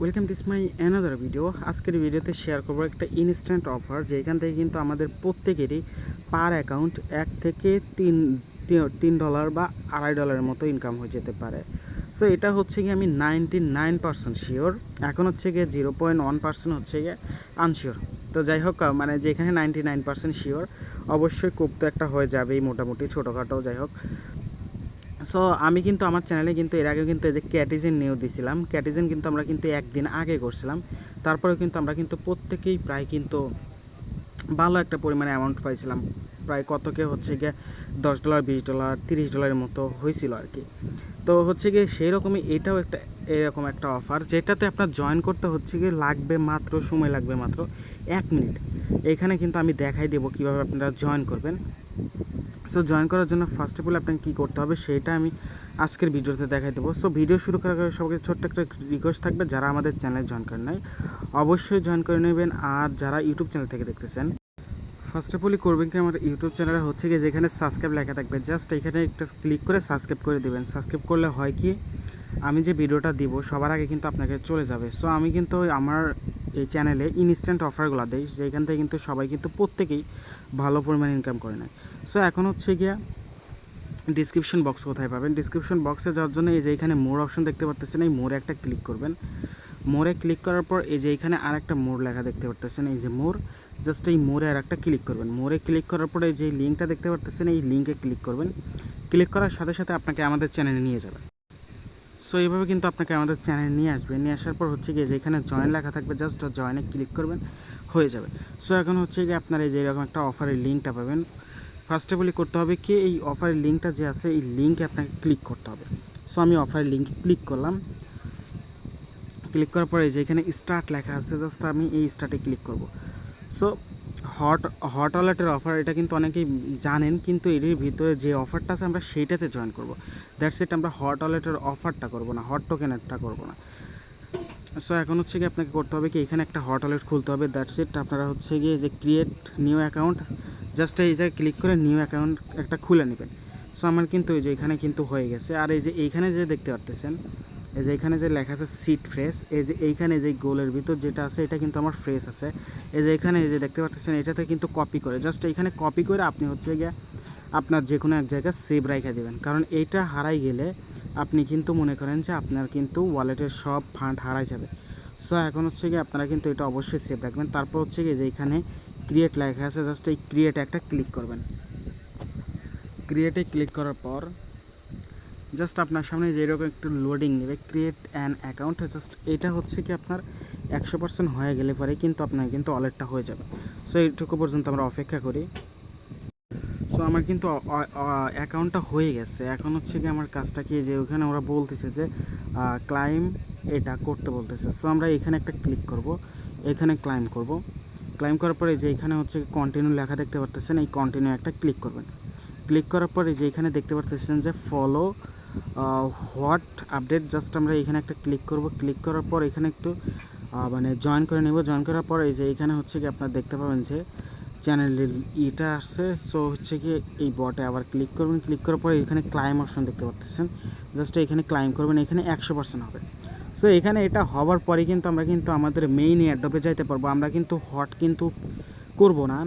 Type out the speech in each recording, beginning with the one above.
Welcome this my another video. আজকের ভিডিওতে share করব একটা ইনস্ট্যান্ট অফার যেখান থেকে কিন্তু আমাদের প্রত্যেকেরই পার অ্যাকাউন্ট এক থেকে তিন তিন ডলার বা আড়াই ডলারের মতো ইনকাম হয়ে যেতে পারে। সো এটা হচ্ছে গিয়ে আমি নাইনটি নাইন পার্সেন্ট শিওর এখন হচ্ছে গিয়ে জিরো পয়েন্ট ওয়ান পার্সেন্ট হচ্ছে গিয়ে আনশিওর তো যাই হোক মানে যেখানে নাইনটি নাইন পার্সেন্ট শিওর অবশ্যই কোপ তো একটা হয়ে যাবেই মোটামুটি, ছোটোখাটো যাই হোক। সো আমি কিন্তু আমার চ্যানেলে কিন্তু এর আগে কিন্তু যে ক্যাটিজেন নিয়েও দিছিলাম। ক্যাটিজেন কিন্তু আমরা কিন্তু একদিন আগে করছিলাম। তারপরে কিন্তু আমরা কিন্তু প্রত্যেকেই প্রায় কিন্তু ভালো একটা পরিমাণে অ্যামাউন্ট পাইছিলাম। প্রায় কতকে হচ্ছে গিয়ে দশ ডলার বিশ ডলার তিরিশ ডলারের মতো হয়েছিল আর কি তো হচ্ছে গিয়ে সেই রকমই এটাও একটা, এরকম একটা অফার যেটাতে আপনার জয়েন করতে হচ্ছে গিয়ে লাগবে মাত্র, সময় লাগবে মাত্র এক মিনিট এখানে কিন্তু আমি দেখাই দেবো কীভাবে আপনারা জয়েন করবেন। সো জয়েন করার জন্য ফার্স্ট অফ অল আপনাকে কী করতে হবে সেটা আমি আজকের ভিডিওতে দেখাই দেবো। সো ভিডিও শুরু করার আগে সবাইকে ছোট্ট একটা রিকোয়েস্ট থাকবে, যারা আমাদের চ্যানেলে জয়েন করেন নাই, অবশ্যই জয়েন করে নেবেন। আর যারা ইউটিউব চ্যানেল থেকে দেখতেছেন ফার্স্ট অফ অলই করবেন কি আমার ইউটিউব চ্যানেলে হচ্ছে কি যেখানে সাবস্ক্রাইব লেখা থাকবে। জাস্ট এখানে একটা ক্লিক করে সাবস্ক্রাইব করে দেবেন। সাবস্ক্রাইব করলে হয় কি, আমি যে ভিডিওটা দিব, সবার আগে কিন্তু আপনাকে চলে যাবে। সো আমি কিন্তু আমার এই চ্যানেলে ইনস্ট্যান্ট অফারগুলো দিই যেখান থেকে কিন্তু সবাই কিন্তু প্রত্যেকেই ভালো পরিমাণে ইনকাম করে নেয়। সো এখন হচ্ছে গিয়া ডিসক্রিপশন বক্স কোথায় পাবেন? ডিসক্রিপশন বক্সে যাওয়ার জন্য এই যে এখানে মোর অপশন দেখতে পারতেছেন, এই মোরে একটা ক্লিক করবেন। মোরে ক্লিক করার পর এই যে এখানে আর একটা মোর লেখা দেখতে পারতেছেন, এই যে মোর জাস্ট এই মোরে আর একটা ক্লিক করবেন। মোরে ক্লিক করার পরে যে লিঙ্কটা দেখতে পারতেছেন, এই লিঙ্কে ক্লিক করবেন। ক্লিক করার সাথে সাথে আপনাকে আমাদের চ্যানেলে নিয়ে যাবে। সো এইভাবে কিন্তু আপনাকে আমাদের চ্যানেল নিয়ে আসবে। নিয়ে আসার পর হচ্ছে গিয়ে যেখানে জয়েন লেখা থাকবে জাস্ট জয়েনে ক্লিক করবেন, হয়ে যাবে। সো এখন হচ্ছে গিয়ে আপনার এই যে এরকম একটা অফারের লিঙ্কটা পাবেন। ফার্স্ট অফ অলি করতে হবে কি, এই অফারের লিঙ্কটা যে আছে, এই লিঙ্কে আপনাকে ক্লিক করতে হবে। সো আমি অফারের লিঙ্কে ক্লিক করলাম। ক্লিক করার পরে যে এখানে স্টার্ট লেখা আছে জাস্ট আমি এই স্টার্টে ক্লিক করব। সো হট হট ওয়ালেটের অফার এটা কিন্তু অনেকেই জানেন, কিন্তু এর ভিতরে যে অফারটা আছে আমরা সেইটাতে জয়েন করব। দ্যাটস ইট আমরা হট ওয়ালেটের অফারটা করব না হট টোকেনেরটা করব না। সো এখন হচ্ছে কি আপনাকে করতে হবে কি, এখানে একটা হট ওয়ালেট খুলতে হবে দ্যাটস ইট আপনারা হচ্ছে গিয়ে যে ক্রিয়েট নিউ অ্যাকাউন্ট জাস্ট এই জায়গায় ক্লিক করে নিউ অ্যাকাউন্ট একটা খুলে নেবেন। সো আমার কিন্তু এই যে এখানে কিন্তু হয়ে গেছে, আর এই যে এইখানে যে দেখতে পারতেছেন এই যে এখানে যে লেখা আছে সিট ফ্রেশ এই যে এইখানে যে গোলের ভিতর যেটা আছে, এটা কিন্তু আমার ফ্রেশ আছে। এই যে এখানে এই যে দেখতে পাচ্ছেন, এটাতে কিন্তু কপি করে। জাস্ট এইখানে কপি করে আপনি হচ্ছে গিয়ে আপনার যে কোনো এক জায়গায় সেভ রাখা দেবেন। কারণ এইটা হারাই গেলে আপনি কিন্তু মনে করেন যে আপনার কিন্তু ওয়ালেটের সব ফান্ড হারাই যাবে। সো এখন হচ্ছে গিয়ে আপনারা কিন্তু এটা অবশ্যই সেভ রাখবেন। তারপর হচ্ছে গিয়ে যে এখানে ক্রিয়েট লেখা আছে জাস্ট এই ক্রিয়েটে একটা ক্লিক করবেন। ক্রিয়েটে ক্লিক করার পর জাস্ট আপনার সামনে যেরকম একটু লোডিং নেবে ক্রিয়েট অ্যান অ্যাকাউন্ট জাস্ট এটা হচ্ছে কি আপনার একশো পার্সেন্ট হয়ে গেলে পরে কিন্তু আপনার কিন্তু ওয়ালেটটা হয়ে যাবে। সো এইটুকু পর্যন্ত আমরা অপেক্ষা করি। সো আমার কিন্তু অ্যাকাউন্টটা হয়ে গেছে। এখন হচ্ছে কি আমার কাজটা কি? যে ওখানে ওরা বলতেছে যে ক্লাইম এটা করতে বলতেছে। সো আমরা এখানে একটা ক্লিক করব। এখানে ক্লাইম করব। ক্লাইম করার পরে যে এখানে হচ্ছে কন্টিনিউ লেখা দেখতে পারতেছেন, এই কন্টিনিউ একটা ক্লিক করবেন। ক্লিক করার পরে যে এখানে দেখতে পারতেছেন যে ফলো হোয়াট আপডেট জাস্ট আমরা এখানে একটা ক্লিক করব। ক্লিক করার পর এখানে একটু মানে জয়েন করে নেব। জয়েন করার পর এই যে এখানে হচ্ছে কি আপনারা দেখতে পাবেন যে চ্যানেলের ইটা আসছে। সো হচ্ছে কি এই বটে আবার ক্লিক করবেন। ক্লিক করার পরে এখানে ক্লাইম অপশন দেখতে পাচ্ছেন জাস্ট এখানে ক্লাইম করবেন। এখানে একশো পার্সেন্ট হবে। সো এখানে এটা হওয়ার পরে কিন্তু আমরা কিন্তু আমাদের মেইন অ্যাডপে যাইতে পারব। আমরা কিন্তু হট কিন্তু করব না।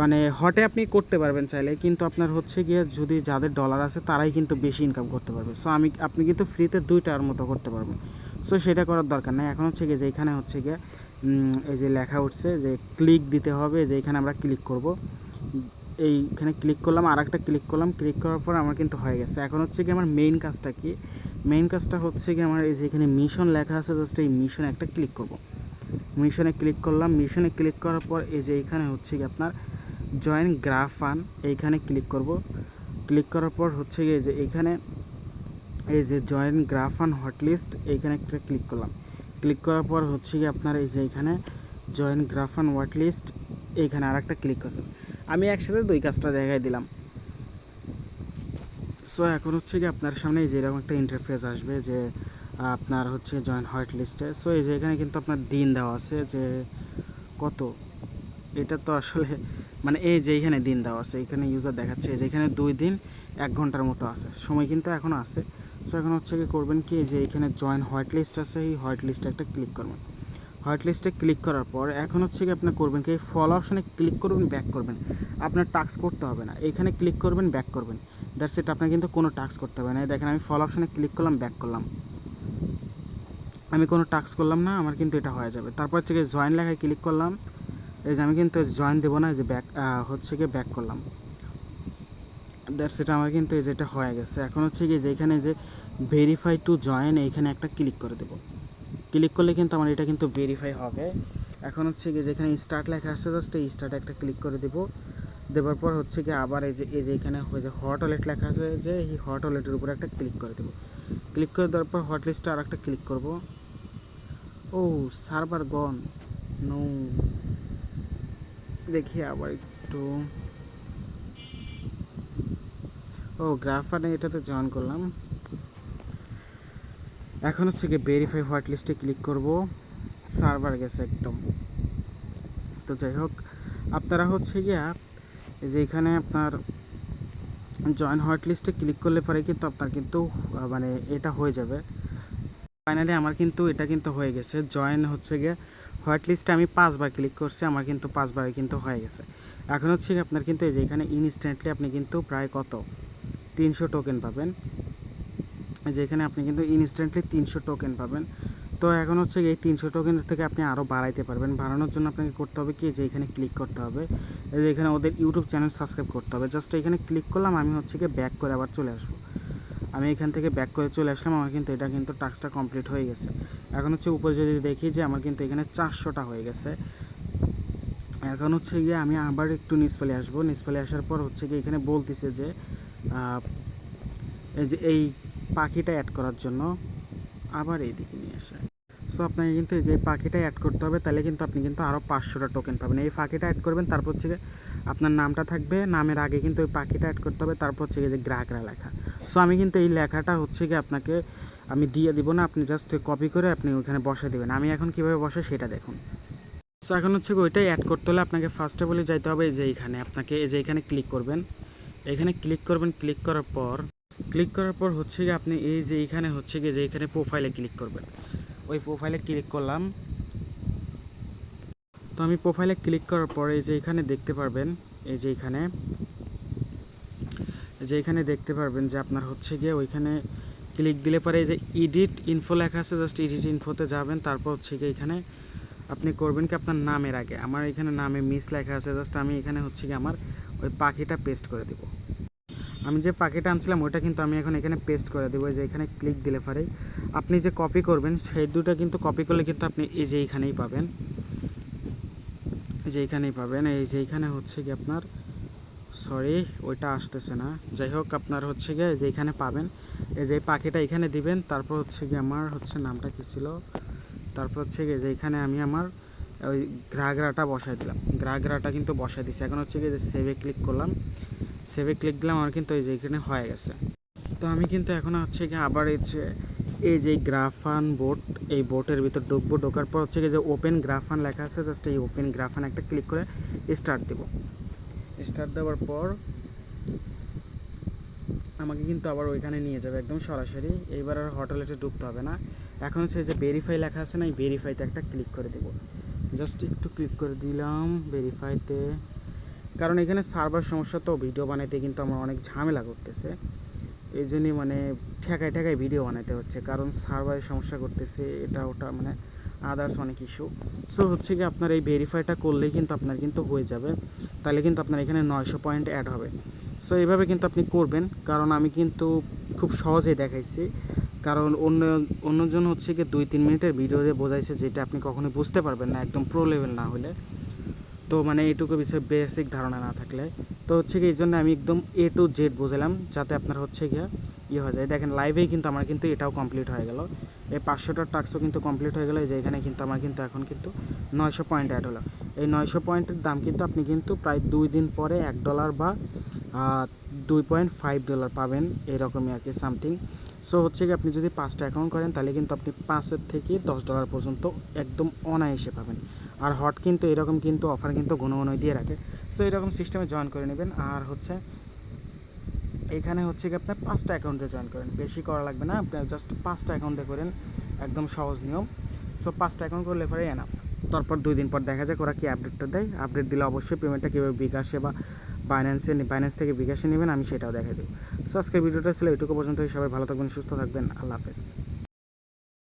মানে হটে আপনি করতে পারবেন চাইলে, কিন্তু আপনার হচ্ছে গিয়ে যদি যাদের ডলার আছে, তারাই কিন্তু বেশি ইনকাম করতে পারবে। সো আমি, আপনি কিন্তু ফ্রিতে দুইটার মতো করতে পারবেন। সো সেটা করার দরকার নেই। এখন হচ্ছে গিয়ে যে এখানে হচ্ছে গিয়ে এই যে লেখা উঠছে যে ক্লিক দিতে হবে, যে এখানে আমরা ক্লিক করব। এইখানে ক্লিক করলাম আর একটা ক্লিক করলাম ক্লিক করার পর আমার কিন্তু হয়ে গেছে। এখন হচ্ছে কি আমার মেইন কাজটা কি? মেইন কাজটা হচ্ছে কি আমার এই যে এখানে মিশন লেখা আছে জাস্ট এই মিশনে একটা ক্লিক করব। মিশনে ক্লিক করলাম। মিশনে ক্লিক করার পর এই যে এখানে হচ্ছে কি আপনার জয়েন গ্রাফ ফান এইখানে ক্লিক করব। ক্লিক করার পর হচ্ছে গিয়ে যে এইখানে এই যে জয়েন গ্রাফ অ্যান্ড হটলিস্ট এইখানে একটা ক্লিক করলাম। ক্লিক করার পর হচ্ছে গিয়ে আপনার এই যে এখানে জয়েন গ্রাফ অ্যান্ড লিস্ট এইখানে আর একটা ক্লিক করবেন। আমি একসাথে দুই কাজটা দেখাই দিলাম। সো এখন হচ্ছে কি আপনার সামনে যে এরকম একটা ইন্টারফেস আসবে যে আপনার হচ্ছে জয়েন হোয়াইট লিস্টে সো এই যে এখানে কিন্তু আপনার দিন দেওয়া আছে যে কত? এটা তো আসলে মানে এই যে এখানে দিন দেওয়া আছে এখানে ইউজার দেখাচ্ছে যে এখানে দুই দিন, এক ঘণ্টার মতো আছে। সময় কিন্তু এখনও আছে। সো এখন হচ্ছে কি করবেন কি যে এখানে জয়েন হোয়াইট লিস্ট আছে, এই হোয়াইট লিস্টে একটা ক্লিক করবেন। হোয়াইট লিস্টে ক্লিক করার পর, এখন হচ্ছে কি আপনি করবেন কি ফলো অপশানে ক্লিক করবেন ব্যাক করবেন। আপনার টাস্ক করতে হবে না। এখানে ক্লিক করবেন ব্যাক করবেন। দ্যাটস ইট আপনার কিন্তু কোনো টাস্ক করতে হবে না। দেখেন, আমি ফলো অপশানে ক্লিক করলাম ব্যাক করলাম। আমি কোনো টাস্ক করলাম না, আমার কিন্তু এটা হয়ে যাবে। তারপর হচ্ছে কি জয়েন লেখায় ক্লিক করলাম। এই যে আমি কিন্তু জয়েন দেবো না যে ব্যাক হচ্ছে কি ব্যাক করলাম। দ্যাটস এটা আমার কিন্তু এই যেটা হয়ে গেছে। এখন হচ্ছে কি যে এখানে যে ভেরিফাই টু জয়েন এইখানে একটা ক্লিক করে দেবো। ক্লিক করলে কিন্তু আমার এটা কিন্তু ভেরিফাই হবে। এখন হচ্ছে কি যেখানে স্টার্ট লেখা আসছে জাস্ট এই স্টার্টে একটা ক্লিক করে দেবো। দেওয়ার পর হচ্ছে কি আবার এই যে এই যে এখানে হয়ে যে হট ওয়ালেট লেখা আছে, যে এই হট ওয়ালেটের উপরে একটা ক্লিক করে দেবো। ক্লিক করে দেওয়ার পর হট লিস্টে আর একটা ক্লিক করব। ও সার্ভার গন নো দেখি আবার একটু। ও গ্রাফারে এটাতে জয়েন করলাম। এখন হচ্ছে গিয়ে ভেরিফাই হোয়াইট লিস্টে ক্লিক করব। সার্ভার গেছে একদম। তো যাই হোক, আপনারা হচ্ছে গিয়া যে এখানে আপনার জয়েন হোয়াইট লিস্টে ক্লিক করলে পরে কিন্তু আপনার কিন্তু মানে এটা হয়ে যাবে। ফাইনালি আমার কিন্তু, এটা কিন্তু হয়ে গেছে। জয়েন হচ্ছে গিয়ে হোয়াইট লিস্টে আমি পাঁচবার ক্লিক করছি, আমার কিন্তু পাঁচবারে কিন্তু হয়ে গেছে। এখন হচ্ছে আপনার কিন্তু এই যে এখানে ইনস্ট্যান্টলি আপনি কিন্তু প্রায় কত? তিনশো টোকেন পাবেন। এই যে এখানে আপনি কিন্তু ইনস্ট্যান্টলি তিনশো টোকেন পাবেন। তো এখন হচ্ছে এই তিনশো টোকেন থেকে আপনি আরও বাড়াইতে পারবেন। বাড়ানোর জন্য আপনাকে করতে হবে কি যে এখানে ক্লিক করতে হবে। এখানে ওদের ইউটিউব চ্যানেল সাবস্ক্রাইব করতে হবে। জাস্ট এখানে ক্লিক করলাম, আমি হচ্ছে গিয়ে ব্যাক করে আবার চলে আসব। আমি এখান থেকে ব্যাক করে চলে আসলাম, আমার কিন্তু এটা কিন্তু টাস্কটা কমপ্লিট হয়ে গেছে। এখন হচ্ছে উপরে যদি দেখি যে আমার কিন্তু এখানে চারশোটা হয়ে গেছে। এখন হচ্ছে গিয়ে আমি আবার একটু নিসপালে আসব। নিসপালে আসার পর হচ্ছে গিয়ে এখানে বলতেছে যে এই যে এই পাখিটা অ্যাড করার জন্য আবার এইদিকে নিয়ে আসে। সো আপনাকে কিন্তু এই যে পাখিটা অ্যাড করতে হবে, তাহলে কিন্তু আপনি কিন্তু আরও পাঁচশোটা টোকেন পাবেন। এই পাখিটা অ্যাড করবেন, তারপর হচ্ছে আপনার নামটা থাকবে, নামের আগে কিন্তু ওই পাখিটা অ্যাড করতে হবে, তারপর হচ্ছে যে গ্রাহকরা লেখা। সো আমি কিন্তু এই লেখাটা হচ্ছে গিয়ে আপনাকে আমি দিয়ে দিব না, আপনি জাস্ট কপি করে আপনি ওখানে বসে দেবেন। আমি এখন কীভাবে বসে সেটা দেখুন। সো এখন হচ্ছে ওইটাই অ্যাড করতে হলে আপনাকে ফার্স্টে বলে যাইতে হবে এই যে এইখানে। আপনাকে এই যে এখানে ক্লিক করবেন। এখানে ক্লিক করবেন ক্লিক করার পর ক্লিক করার পর হচ্ছে গিয়ে আপনি এই যে এইখানে হচ্ছে গিয়ে যে এখানে প্রোফাইলে ক্লিক করবেন। ওই প্রোফাইলে ক্লিক করলাম। তো আমি প্রোফাইলে ক্লিক করার পরে যে এখানে দেখতে পারবেন, এই যে এখানে যে এখানে দেখতে পারবেন যে আপনার হচ্ছে গিয়ে ওইখানে ক্লিক দিলে পরে যে এডিট ইনফো লেখা আছে জাস্ট এডিট ইনফোতে যাবেন, তারপর হচ্ছে গিয়ে এখানে আপনি করবেন কি আপনার নামের আগে। আমার এখানে নামে মিস লেখা আছে জাস্ট আমি এখানে হচ্ছে গিয়ে আমার ওই পাখিটা পেস্ট করে দেবো। আমি যে পাখিটা আনছিলাম, ওইটা কিন্তু আমি এখন এখানে পেস্ট করে দেবো। যে এখানে ক্লিক দিলে পরে। আপনি যে কপি করবেন, সেই দুটো কিন্তু কপি করলে কিন্তু আপনি এই যে এইখানেই পাবেন। যে এইখানেই পাবেন। এই যে এইখানে হচ্ছে কি আপনার সরি ওইটা আসতেছে না। যাই হোক, আপনার হচ্ছে গিয়ে যে এখানে পাবেন। এই যে পাখিটা এখানে দিবেন, তারপর হচ্ছে গিয়ে আমার হচ্ছে নামটা কী ছিল? তারপর হচ্ছে গিয়ে যে এখানে আমি আমার ওই গ্রাগরাটা বসাই দিলাম। গ্রাগরাটা কিন্তু বসাই দিছি। এখন হচ্ছে গিয়ে যে সেভে ক্লিক করলাম। সেভে ক্লিক দিলাম, আমার কিন্তু এই যে এখানে হয়ে গেছে। তো আমি কিন্তু এখন হচ্ছে গিয়ে আবার এই যে এই যে গ্রাফান বোট এই বোটের ভিতর ঢুকবো। ঢোকার পর হচ্ছে গিয়ে যে ওপেন গ্রাফান লেখা আছে জাস্ট এই ওপেন গ্রাফান একটা ক্লিক করে স্টার্ট দেবো। স্টার্ট দেওয়ার পর আমাকে কিন্তু আবার ওইখানে নিয়ে যাবে একদম সরাসরি। এইবার আর হোটেলেতে ঢুকতে হবে না। এখন এই যে ভেরিফাই লেখা আছে না, এই ভেরিফাইতে একটা ক্লিক করে দেবো। জাস্ট একটু ক্লিক করে দিলাম ভেরিফাইতে কারণ এখানে সার্ভার সমস্যা তো ভিডিও বানাইতে কিন্তু আমার অনেক ঝামেলা করতেছে। এই জন্যই মানে ঠেকায় ঠেকায় ভিডিও বানাইতে হচ্ছে, কারণ সার্ভারের সমস্যা করতেছে, এটা ওটা মানে আদার্স অনেক ইস্যু সো হচ্ছে কি আপনার এই ভেরিফাইটা করলেই কিন্তু আপনার কিন্তু হয়ে যাবে, তাহলে কিন্তু আপনার এখানে নয়শো পয়েন্ট অ্যাড হবে। সো এইভাবে কিন্তু আপনি করবেন, কারণ আমি কিন্তু খুব সহজেই দেখাইছি। কারণ অন্য, অন্যজন হচ্ছে কি দুই, তিন মিনিটের ভিডিও দিয়ে বোঝাইছে যেটা আপনি কখনোই বুঝতে পারবেন না, একদম প্রো লেভেল না হলে। তো মানে এইটুকু বিষয়ে বেসিক ধারণা না থাকলে। তো হচ্ছে কি, এই জন্য আমি একদম এ টু জেড বোঝালাম, যাতে আপনার হচ্ছে গিয়ে ইয়ে হয়ে যায়। দেখেন লাইভেই কিন্তু আমার কিন্তু এটাও কমপ্লিট হয়ে গেল। এই পাঁচশোটার টাস্কও কিন্তু কমপ্লিট হয়ে গেলো, এই যে এখানে কিন্তু আমার কিন্তু এখন কিন্তু নয়শো পয়েন্ট অ্যাড হলো। এই নয়শো পয়েন্টের দাম কিন্তু আপনি কিন্তু প্রায় দুই দিন পরে এক ডলার বা দুই পয়েন্ট ফাইভ ডলার পাবেন এরকমই আর কি সামথিং সো হচ্ছে কি আপনি যদি পাঁচটা অ্যাকাউন্ট করেন, তাহলে কিন্তু আপনি পাঁচের থেকে দশ ডলার পর্যন্ত একদম অনায়াসে পাবেন। আর হট কিন্তু এরকম কিন্তু অফার কিন্তু ঘন ঘন দিয়ে রাখে। সো এরকম সিস্টেমে জয়েন করে নেবেন। আর হচ্ছে, এখানে হচ্ছে কি আপনার পাঁচটা অ্যাকাউন্টে জয়েন করেন। বেশি করা লাগবে না, আপনি জাস্ট পাঁচটা অ্যাকাউন্টে করেন। একদম সহজ নিয়ম। সো পাঁচটা অ্যাকাউন্ট করলে পরে এনাফ তারপর দুই দিন পর দেখা যাক ওরা কি আপডেটটা দেয়। আপডেট দিলে অবশ্যই পেমেন্টটা কীভাবে বিকাশে বা বাইন্যান্সে বাইন্যান্স থেকে বিকাশে নেবেন, আমি সেটাও দেখাই দেবো। সো আজকের ভিডিওটা ছিল এটুকু পর্যন্ত সবাই ভালো থাকবেন, সুস্থ থাকবেন। আল্লাহ হাফেজ।